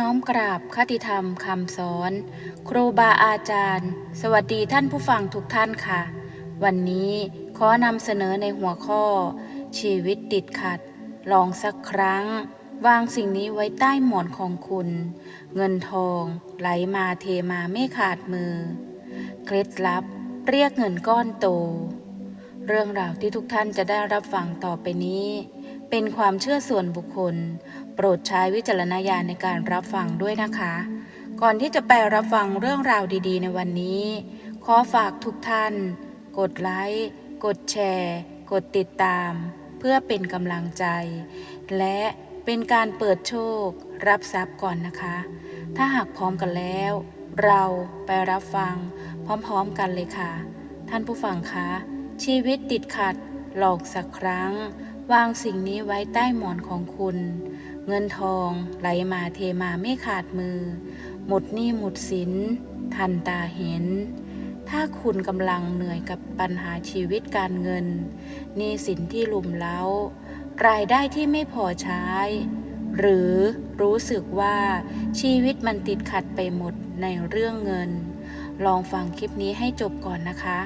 น้อมกราบคติธรรมคำสอน ครูบาอาจารย์ สวัสดีท่านผู้ฟังทุกท่านค่ะ วันนี้ขอนำเสนอในหัวข้อ ชีวิตติดขัด ลองสักครั้ง วางสิ่งนี้ไว้ใต้หมอนของคุณ เงินทอง ไหลมาเทมาไม่ขาดมือ เคล็ดลับ เรียกเงินก้อนโต เรื่องราวที่ทุกท่านจะได้รับฟังต่อไปนี้ เป็นความเชื่อส่วนบุคคล ปรดใช้วิจารณญาณในการรับฟังด้วยนะคะ ก่อนที่จะไปรับฟังเรื่องราวดีๆ ในวันนี้ ขอฝากทุกท่าน กดไลค์ กดแชร์ กดติดตาม เพื่อเป็นกำลังใจ และเป็นการเปิดโชครับทรัพย์ก่อนนะคะ ถ้าหากพร้อมกันแล้ว เราไปรับฟังพร้อมๆกันเลยค่ะ ท่านผู้ฟังคะชีวิตติดขัดหลอกสักครั้ง วางสิ่งนี้ไว้ใต้หมอนของคุณ เงินทองไหลมาเทมาไม่ขาดมือ หมดหนี้หมดสิน ทันตาเห็น ถ้าคุณกำลังเหนื่อยกับปัญหาชีวิตการเงินหนี้สินที่ลุมเล้า รายได้ที่ไม่พอใช้ หรือรู้สึกว่าชีวิตมันติดขัดไปหมดในเรื่องเงิน ลองฟังคลิปนี้ให้จบก่อนนะคะ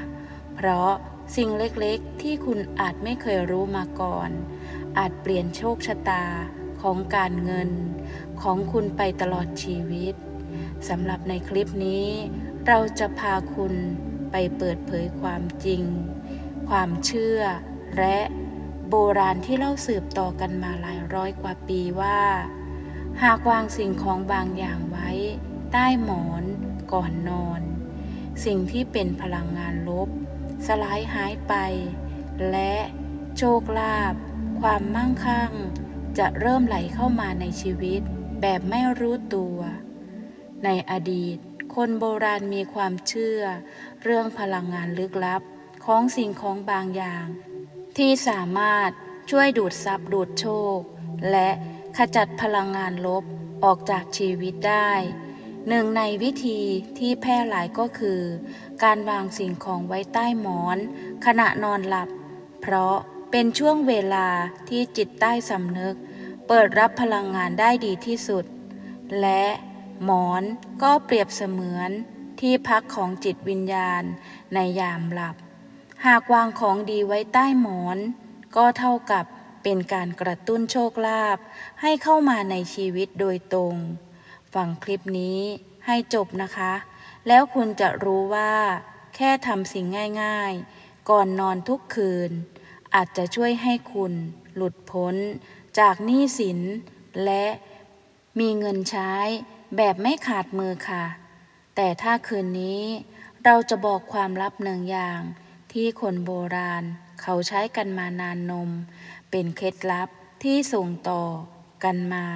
เพราะสิ่งเล็กๆ ที่คุณอาจไม่เคยรู้มาก่อน อาจเปลี่ยนโชคชะตา ของการเงินของคุณไปตลอดชีวิตสำหรับในคลิปนี้ เราจะพาคุณไปเปิดเผยความจริง ความเชื่อ และโบราณที่เล่าสืบต่อกันมาหลายร้อยกว่าปีว่า หากวางสิ่งของบางอย่างไว้ ใต้หมอนก่อนนอน สิ่งที่เป็นพลังงานลบ สลายหายไป และโชคลาภความมั่งคั่ง จะเริ่มไหลเข้ามาในชีวิตแบบไม่รู้ตัว ในอดีต คนโบราณมีความเชื่อ เรื่องพลังงานลึกลับของสิ่งของบางอย่าง ที่สามารถช่วยดูดซับดูดโชค และขจัดพลังงานลบออกจากชีวิตได้ หนึ่งในวิธีที่แพร่หลายก็คือ การวางสิ่งของไว้ใต้หมอน ขณะนอนหลับ เพราะ เป็นช่วงเวลาที่จิตใต้สำนึก เปิดรับพลังงานได้ดีที่สุด และหมอนก็เปรียบเสมือนที่พักของจิตวิญญาณในยามหลับ หากวางของดีไว้ใต้หมอน ก็เท่ากับเป็นการกระตุ้นโชคลาภให้เข้ามาในชีวิตโดยตรง ฟังคลิปนี้ให้จบนะคะ แล้วคุณจะรู้ว่า แค่ทำสิ่งง่ายๆ ก่อนนอนทุกคืน อาจจะช่วยให้คุณหลุดพ้น จากหนี้สิน และมีเงินใช้แบบไม่ขาดมือค่ะ แต่ถ้าคืนนี้เราจะบอกความลับหนึ่งอย่าง ที่คนโบราณ เขาใช้กันมานานนม เป็นเคล็ดลับที่ส่งต่อกันมา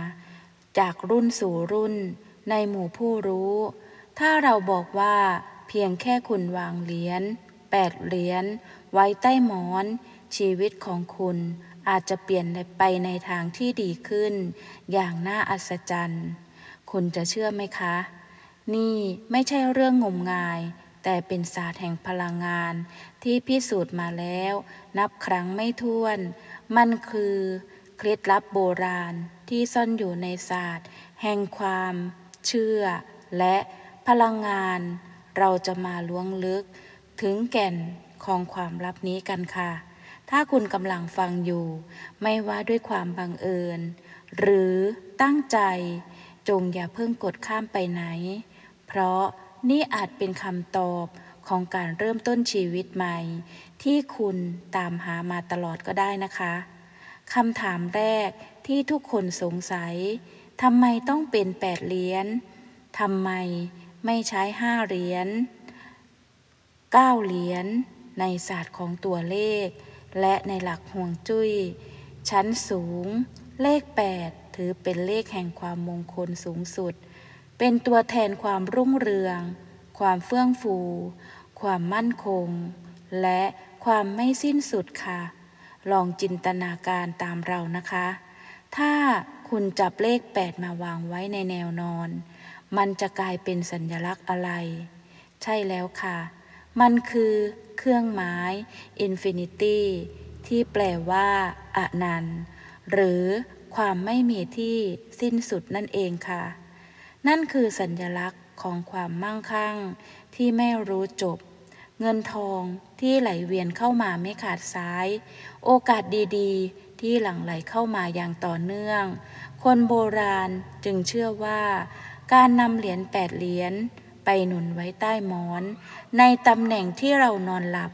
จากรุ่นสู่รุ่น ในหมู่ผู้รู้ ถ้าเราบอกว่าเพียงแค่คุณวางเหรียญแปดเหรียญไว้ใต้หมอน ชีวิตของคุณอาจจะเปลี่ยนไปในทางที่ดีขึ้น อย่างน่าอัศจรรย์ คุณจะเชื่อไหมคะ นี่ไม่ใช่เรื่องงมงาย แต่เป็นศาสตร์แห่งพลังงาน ที่พิสูจน์มาแล้ว นับครั้งไม่ถ้วน มันคือเคล็ดลับโบราณที่ซ่อนอยู่ในศาสตร์ แห่งความ เชื่อ และพลังงาน เราจะมาล้วงลึก ถึงแก่นของความลับนี้กันค่ะ ถ้าคุณกำลังฟังอยู่ ไม่ว่าด้วยความบังเอิญ หรือตั้งใจ จงอย่าเพิ่งกดข้ามไปไหน เพราะนี่อาจเป็นคำตอบของการเริ่มต้นชีวิตใหม่ ที่คุณตามหามาตลอดก็ได้นะคะคำถามแรกที่ทุกคนสงสัยทำไมต้องเป็นแปดเหรียญทำไมไม่ใช้ห้าเหรียญเก้าเหรียญในศาสตร์ของตัวเลข และในหลักห่วงจุ้ย ชั้นสูง เลข 8 ถือเป็นเลขแห่งความมงคลสูงสุด เป็นตัวแทนความรุ่งเรือง ความเฟื่องฟู ความมั่นคง และความไม่สิ้นสุดค่ะ ลองจินตนาการตามเรานะคะ ถ้าคุณจับเลข 8 มาวางไว้ในแนวนอน มันจะกลายเป็นสัญลักษณ์อะไร ใช่แล้วค่ะ มันคือ เครื่องหมาย Infinity ที่แปลว่าอนันต์ หรือความไม่มีที่สิ้นสุดนั่นเองค่ะ นั่นคือสัญลักษณ์ของความมั่งคั่ง ที่ไม่รู้จบ เงินทองที่ไหลเวียนเข้ามาไม่ขาดสาย โอกาสดีๆ ที่หลั่งไหลเข้ามาอย่างต่อเนื่อง คนโบราณจึงเชื่อว่า การนำเหรียญแปดเหรียญ ไปหนุนไว้ใต้หมอน ในตำแหน่งที่เรานอนหลับ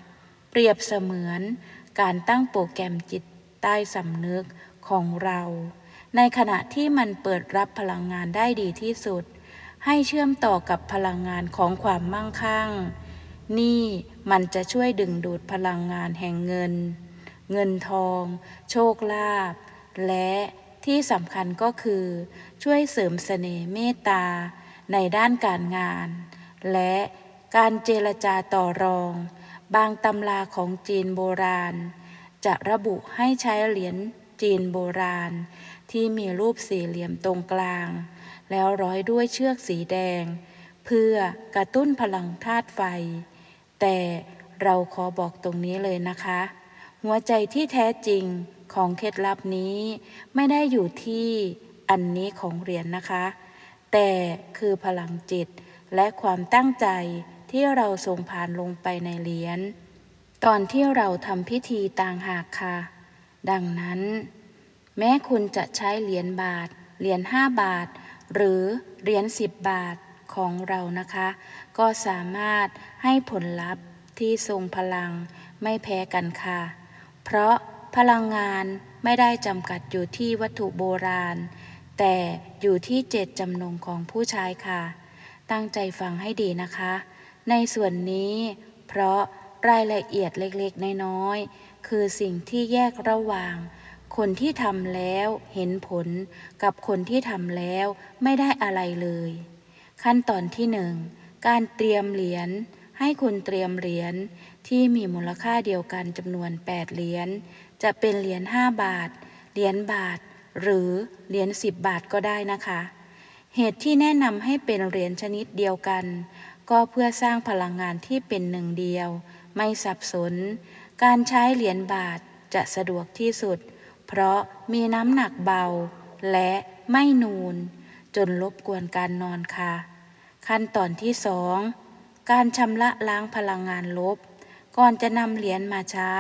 เปรียบเสมือน การตั้งโปรแกรมจิตใต้สำนึกของเรา ในขณะที่มันเปิดรับพลังงานได้ดีที่สุด ให้เชื่อมต่อกับพลังงานของความมั่งคั่ง นี่มันจะช่วยดึงดูดพลังงานแห่งเงิน เงินทอง โชคลาภและที่สำคัญก็คือ ช่วยเสริมเสน่ห์เมตตา ในด้านการงาน และการเจรจาต่อรอง บางตำราของจีนโบราณ จะระบุให้ใช้เหรียญจีนโบราณ ที่มีรูปสี่เหลี่ยมตรงกลาง แล้วร้อยด้วยเชือกสีแดง เพื่อกระตุ้นพลังธาตุไฟ แต่เราขอบอกตรงนี้เลยนะคะ หัวใจที่แท้จริงของเคล็ดลับนี้ ไม่ได้อยู่ที่อันนี้ของเหรียญนะคะ แต่คือพลังจิตและความตั้งใจที่เราส่งผ่านลงไปในเหรียญตอนที่เราทำพิธีต่างหากค่ะ ดังนั้น แม้คุณจะใช้เหรียญบาท เหรียญห้าบาท หรือเหรียญสิบบาทของเรานะคะ ก็สามารถให้ผลลัพธ์ที่ทรงพลังไม่แพ้กันค่ะ เพราะพลังงานไม่ได้จำกัดอยู่ที่วัตถุโบราณ แต่อยู่ที่เจตจำนงของผู้ใช้ค่ะ ตั้งใจฟังให้ดีนะคะ ในส่วนนี้ เพราะรายละเอียดเล็กๆ น้อยๆ คือสิ่งที่แยกระหว่าง คนที่ทำแล้วเห็นผลกับคนที่ทำแล้วไม่ได้อะไรเลย ขั้นตอนที่หนึ่งการเตรียมเหรียญให้คุณเตรียมเหรียญที่มีมูลค่าเดียวกันจำนวน 8 เหรียญจะเป็นเหรียญ5บาท เหรียญบาท หรือเหรียญ10 บาทก็ได้นะคะ เหตุที่แนะนำให้เป็นเหรียญชนิดเดียวกัน ก็เพื่อสร้างพลังงานที่เป็นหนึ่งเดียว ไม่สับสน การใช้เหรียญบาทจะสะดวกที่สุด เพราะมีน้ำหนักเบา และไม่นูน จนรบกวนการนอนค่ะ ขั้นตอนที่สองการชำระล้างพลังงานลบ ก่อนจะนำเหรียญมาใช้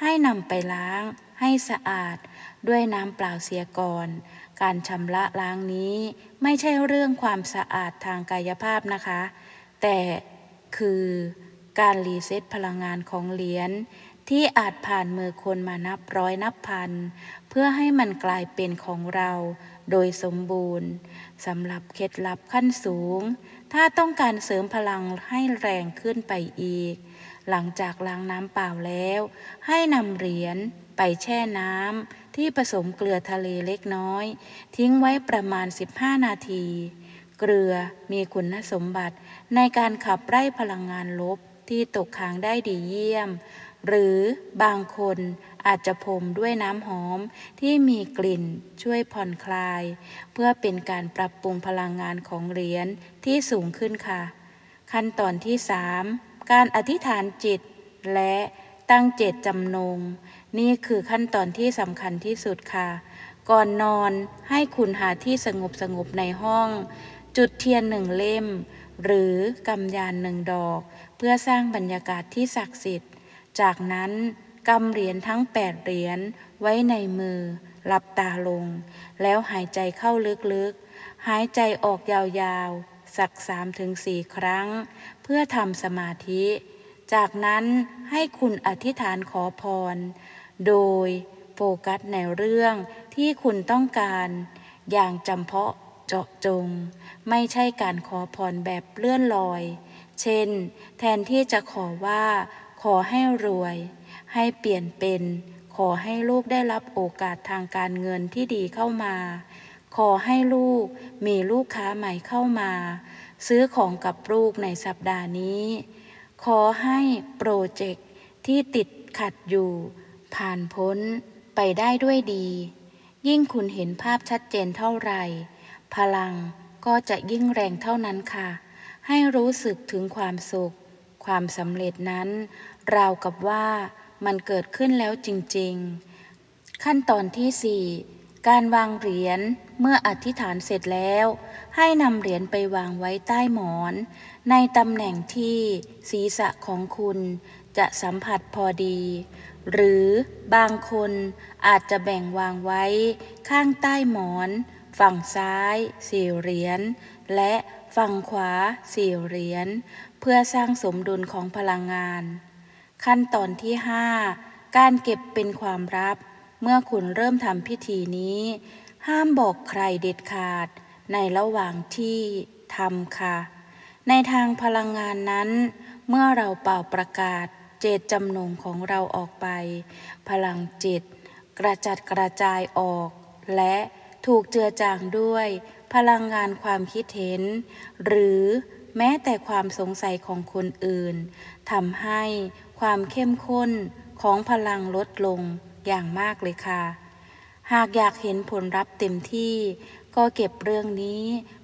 ให้นำไปล้าง ให้สะอาดด้วยน้ำเปล่าเสียก่อน การชำระล้างนี้ไม่ใช่เรื่องความสะอาดทางกายภาพนะคะ แต่คือการรีเซ็ตพลังงานของเหรียญที่อาจผ่านมือคนมานับร้อยนับพัน เพื่อให้มันกลายเป็นของเราโดยสมบูรณ์สำหรับเคล็ดลับขั้นสูง ถ้าต้องการเสริมพลังให้แรงขึ้นไปอีก หลังจากล้างน้ำเปล่าแล้ว ให้นำเหรียญ ไปแช่น้ำที่ผสมเกลือทะเลเล็กน้อย ทิ้งไว้ประมาณ 15 นาที เกลือมีคุณสมบัติในการขับไล่พลังงานลบที่ตกค้างได้ดีเยี่ยม หรือบางคนอาจจะพรมด้วยน้ำหอมที่มีกลิ่นช่วยผ่อนคลาย เพื่อเป็นการปรับปรุงพลังงานของเหรียญที่สูงขึ้นค่ะ ขั้นตอนที่ 3 การอธิษฐานจิตและตั้งเจตจำนง นี่คือขั้นตอนที่สำคัญที่สุดค่ะ ก่อนนอนให้คุณหาที่สงบสงบในห้อง จุดเทียนหนึ่งเล่ม หรือกำยานหนึ่งดอก เพื่อสร้างบรรยากาศที่ศักดิ์สิทธิ์ จากนั้นกำเหรียญทั้งแปดเหรียญไว้ในมือ หลับตาลง แล้วหายใจเข้าลึกๆ หายใจออกยาวๆ สักสามถึงสี่ครั้ง เพื่อทำสมาธิ จากนั้นให้คุณอธิษฐานขอพร โดยโฟกัสในเรื่องที่คุณต้องการ อย่างจำเพาะเจาะจง ไม่ใช่การขอพรแบบเลื่อนลอย เช่น แทนที่จะขอว่า ขอให้รวย ให้เปลี่ยนเป็น ขอให้ลูกได้รับโอกาสทางการเงินที่ดีเข้ามา ขอให้ลูกมีลูกค้าใหม่เข้ามา ซื้อของกับลูกในสัปดาห์นี้ ขอให้โปรเจกต์ที่ติดขัดอยู่ ผ่านพ้นไปได้ด้วยดี ยิ่งคุณเห็นภาพชัดเจนเท่าไหร่ พลังก็จะยิ่งแรงเท่านั้นค่ะ ให้รู้สึกถึงความสุข ความสำเร็จนั้น ราวกับว่ามันเกิดขึ้นแล้วจริงๆ ขั้นตอนที่ 4 การวางเหรียญเมื่ออธิษฐานเสร็จแล้ว ให้นำเหรียญไปวางไว้ใต้หมอน ในตำแหน่งที่ศีรษะของคุณ จะสัมผัสพอดี หรือบางคนอาจจะแบ่งวางไว้ข้างใต้หมอน ฝั่งซ้ายสี่เหรียญและฝั่งขวาสี่เหรียญเพื่อสร้างสมดุลของพลังงาน ขั้นตอนที่ 5 การเก็บเป็นความลับ เมื่อคุณเริ่มทำพิธีนี้ ห้ามบอกใครเด็ดขาดในระหว่างที่ทำค่ะ ในทางพลังงานนั้น เมื่อเราเป่าประกาศ เจตจำนงของเราออกไป พลังจิต กระจัดกระจายออก และถูกเจือจางด้วย พลังงานความคิดเห็น หรือแม้แต่ความสงสัยของคนอื่นทำให้ความเข้มข้นของพลังลดลงอย่างมากเลยค่ะ หากอยากเห็นผลลัพธ์เต็มที่ ก็เก็บเรื่องนี้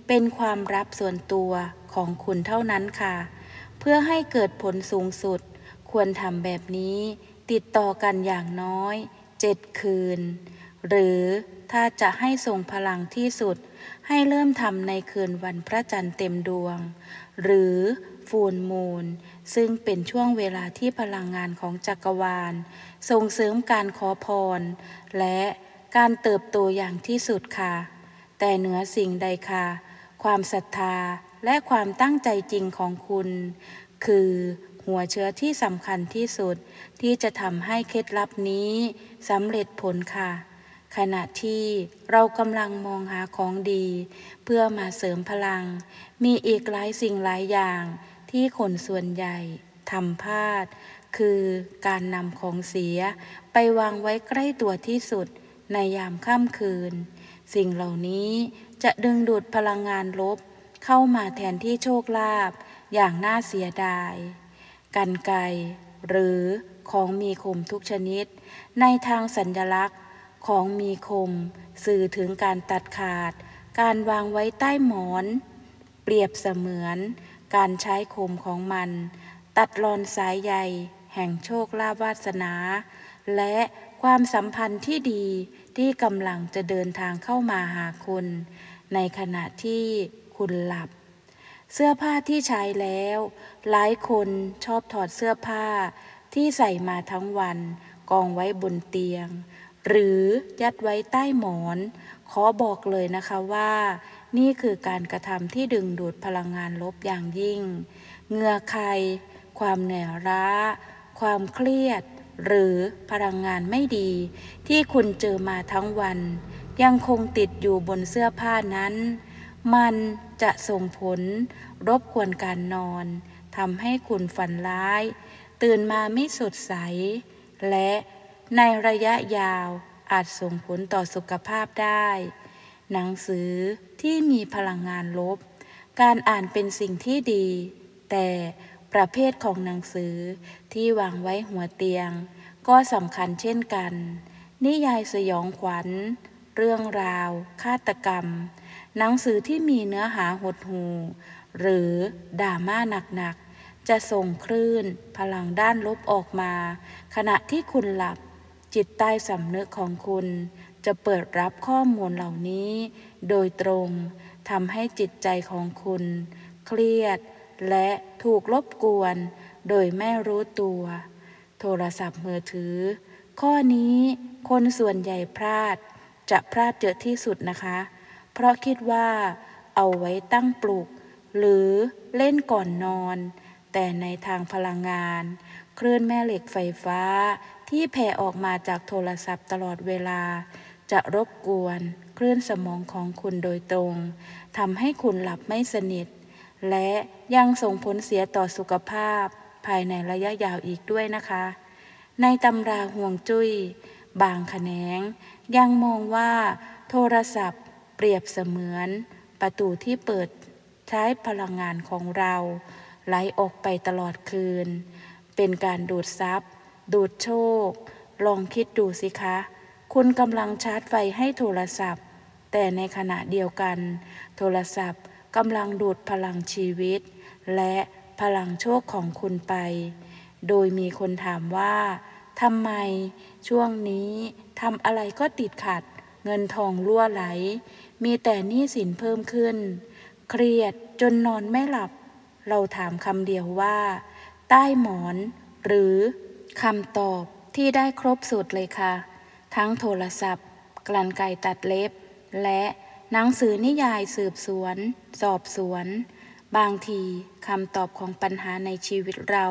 เป็นความลับส่วนตัวของคุณเท่านั้นค่ะ เพื่อให้เกิดผลสูงสุด ควรทำแบบนี้ติดต่อกันอย่างน้อย7คืน หรือถ้าจะให้ทรงพลังที่สุด ให้เริ่มทำในคืนวันพระจันทร์เต็มดวง หรือฟูลมูนซึ่งเป็นช่วงเวลาที่พลังงานของจักรวาล ส่งเสริมการขอพร และการเติบโตอย่างที่สุดค่ะ แต่เหนือสิ่งใดค่ะ ความศรัทธาและความตั้งใจจริงของคุณ คือ หัวเชื้อที่สำคัญที่สุด ที่จะทำให้เคล็ดลับนี้สำเร็จผลค่ะ ขณะที่เรากำลังมองหาของดี เพื่อมาเสริมพลัง มีอีกหลายสิ่งหลายอย่างที่คนส่วนใหญ่ทำพลาด คือการนำของเสียไปวางไว้ใกล้ตัวที่สุดในยามค่ำคืน สิ่งเหล่านี้จะดึงดูดพลังงานลบเข้ามาแทนที่โชคลาภอย่างน่าเสียดาย กันไกหรือของมีคมทุกชนิด ในทางสัญลักษณ์ของมีคม สื่อถึงการตัดขาด การวางไว้ใต้หมอน เปรียบเสมือน การใช้คมของมัน ตัดรอนสายใยแห่งโชคลาภวาสนา และความสัมพันธ์ที่ดีที่กำลังจะเดินทางเข้ามาหาคุณ ในขณะที่คุณหลับ เสื้อผ้าที่ใช้แล้ว หลายคนชอบถอดเสื้อผ้าที่ใส่มาทั้งวัน กองไว้บนเตียง หรือยัดไว้ใต้หมอน ขอบอกเลยนะคะว่า นี่คือการกระทำที่ดึงดูดพลังงานลบอย่างยิ่งเหงื่อใคร ความเหนื่อยล้า ความเครียด หรือพลังงานไม่ดี ที่คุณเจอมาทั้งวัน ยังคงติดอยู่บนเสื้อผ้านั้น มันจะส่งผลรบกวนการนอนทำให้คุณฝันร้าย ตื่นมาไม่สดใส และในระยะยาวอาจส่งผลต่อสุขภาพได้ หนังสือที่มีพลังงานลบ การอ่านเป็นสิ่งที่ดี แต่ประเภทของหนังสือที่วางไว้หัวเตียง ก็สำคัญเช่นกัน นิยายสยองขวัญ เรื่องราว ฆาตกรรม หนังสือที่มีเนื้อหาหดหูหรือดราม่าหนักๆ จะส่งคลื่น พลังด้านลบออกมา ขณะที่คุณหลับ จิตใต้สำนึกของคุณ จะเปิดรับข้อมูลเหล่านี้ โดยตรงทำให้จิตใจของคุณ เครียด และถูกลบกวน โดยไม่รู้ตัว โทรศัพท์มือถือ ข้อนี้คนส่วนใหญ่พลาด จะพลาดเยอะที่สุดนะคะ ราะคิดว่าเอาไว้ตั้งปลุก หรือเล่นก่อนนอน แต่ในทางพลังงาน คลื่นแม่เหล็กไฟฟ้าที่แผ่ออกมาจากโทรศัพท์ตลอดเวลา จะรบกวนคลื่นสมองของคุณโดยตรงทำให้คุณหลับไม่สนิท และยังส่งผลเสียต่อสุขภาพ ภายในระยะยาวอีกด้วยนะคะ ในตำราห่วงจุย้ย บางแขนง ยังมองว่า โทรศัพท์ เปรียบเสมือนประตูที่เปิดใช้พลังงานของเราไหลออกไปตลอดคืน เป็นการดูดซับดูดโชค ลองคิดดูสิคะ คุณกำลังชาร์จไฟให้โทรศัพท์ แต่ในขณะเดียวกัน โทรศัพท์กำลังดูดพลังชีวิต และพลังโชคของคุณไป โดยมีคนถามว่าทำไมช่วงนี้ทำอะไรก็ติดขัด เงินทองรั่วไหล มีแต่หนี้สินเพิ่มขึ้น เครียดจนนอนไม่หลับ เราถามคำเดียวว่า ใต้หมอน หรือคำตอบที่ได้ครบสุดเลยค่ะ ทั้งโทรศัพท์ กลั่นไก่ตัดเล็บ และหนังสือนิยายสืบสวน สอบสวน บางทีคำตอบของปัญหาในชีวิตเรา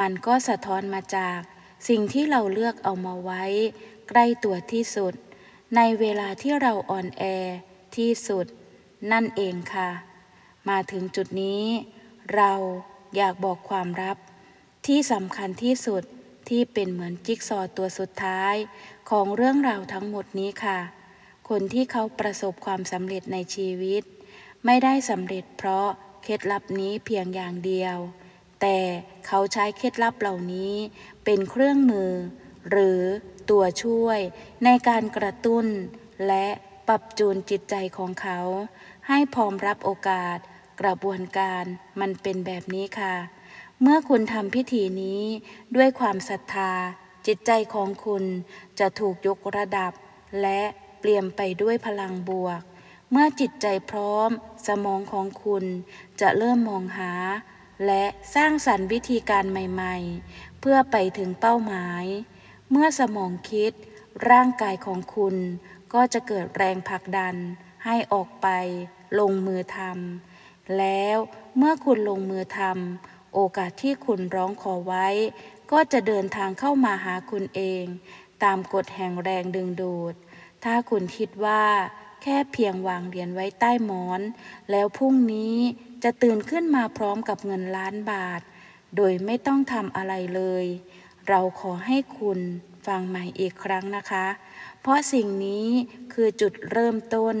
มันก็สะท้อนมาจากสิ่งที่เราเลือกเอามาไว้ ใกล้ตัวที่สุด ในเวลาที่เราอ่อนแอที่สุด นั่นเองค่ะ มาถึงจุดนี้ เราอยากบอกความลับ ที่สำคัญที่สุดที่เป็นเหมือนจิ๊กซอตัวสุดท้าย ของเรื่องราวทั้งหมดนี้ค่ะ คนที่เขาประสบความสำเร็จในชีวิต ไม่ได้สำเร็จเพราะเคล็ดลับนี้เพียงอย่างเดียว แต่เขาใช้เคล็ดลับเหล่านี้เป็นเครื่องมือ หรือ ตัวช่วยในการกระตุ้น และปรับจูนจิตใจของเขา ให้พร้อมรับโอกาส กระบวนการมันเป็นแบบนี้ค่ะ เมื่อคุณทำพิธีนี้ด้วยความศรัทธา จิตใจของคุณจะถูกยกระดับ และเปลี่ยนไปด้วยพลังบวก เมื่อจิตใจพร้อม สมองของคุณจะเริ่มมองหา และสร้างสรรค์วิธีการใหม่ ๆ เพื่อไปถึงเป้าหมาย เมื่อสมองคิด ร่างกายของคุณก็จะเกิดแรงผลักดันให้ออกไปลงมือทำแล้วเมื่อคุณลงมือทำโอกาสที่คุณร้องขอไว้ ก็จะเดินทางเข้ามาหาคุณเอง ตามกฎแห่งแรงดึงดูด ถ้าคุณคิดว่า แค่เพียงวางเหรียญไว้ใต้หมอน แล้วพรุ่งนี้จะตื่นขึ้นมาพร้อมกับเงินล้านบาท โดยไม่ต้องทำอะไรเลย เราขอให้คุณฟังใหม่อีกครั้งนะคะ เพราะสิ่งนี้คือจุดเริ่มต้น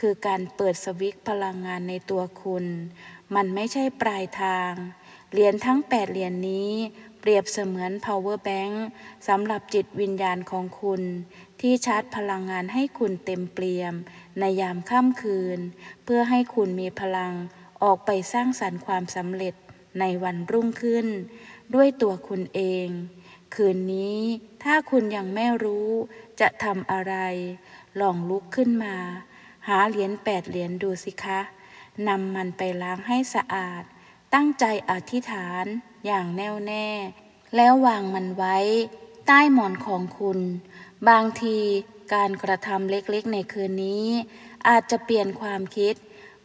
คือการเปิดสวิตช์พลังงานในตัวคุณ มันไม่ใช่ปลายทาง เหรียญทั้ง 8 เหรียญนนี้ เปรียบเสมือน power bank สำหรับจิตวิญญาณของคุณ ที่ชาร์จพลังงานให้คุณเต็มเปี่ยม ในยามค่ำคืน เพื่อให้คุณมีพลังออกไปสร้างสรรค์ความสำเร็จในวันรุ่งขึ้น ด้วยตัวคุณเอง คืนนี้ถ้าคุณยังไม่รู้จะทำอะไร ลองลุกขึ้นมา หาเหรียญแปดเหรียญดูสิคะนำมันไปล้างให้สะอาด ตั้งใจอธิษฐานอย่างแน่วแน่ แล้ววางมันไว้ ใต้หมอนของคุณ บางทีการกระทำเล็กๆในคืนนี้ อาจจะเปลี่ยนความคิด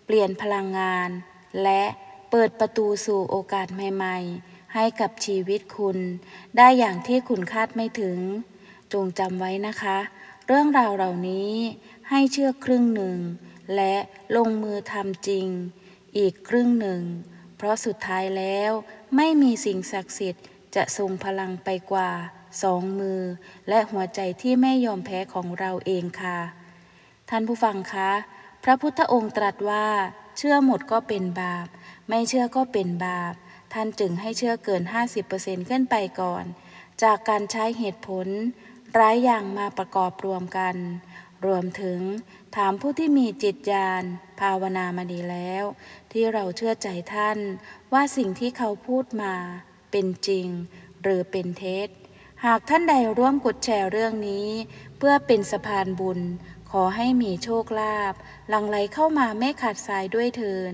เปลี่ยนพลังงาน และเปิดประตูสู่โอกาสใหม่ ๆ ให้กับชีวิตคุณ ได้อย่างที่คุณคาดไม่ถึง จงจำไว้นะคะ เรื่องราวเหล่านี้ให้เชื่อครึ่งหนึ่ง และลงมือทำจริง อีกครึ่งหนึ่ง เพราะสุดท้ายแล้วไม่มีสิ่งศักดิ์สิทธิ์จะทรงพลังไปกว่าสองมือ และหัวใจที่ไม่ยอมแพ้ของเราเองค่ะ ท่านผู้ฟังคะ พระพุทธองค์ตรัสว่า เชื่อหมดก็เป็นบาป ไม่เชื่อก็เป็นบาป ท่านจึงให้เชื่อเกิน 50%ขึ้นไปก่อน จากการใช้เหตุผลร้ายอย่างมาประกอบรวมกัน รวมถึงถามผู้ที่มีจิตญาณภาวนามาดีแล้ว ที่เราเชื่อใจท่านว่าสิ่งที่เขาพูดมาเป็นจริง หรือเป็นเท็จ หากท่านใดร่วมกดแชร์เรื่องนี้ เพื่อเป็นสะพานบุญ ขอให้มีโชคลาภหลังไหลเข้ามาไม่ขาดสายด้วยเทิน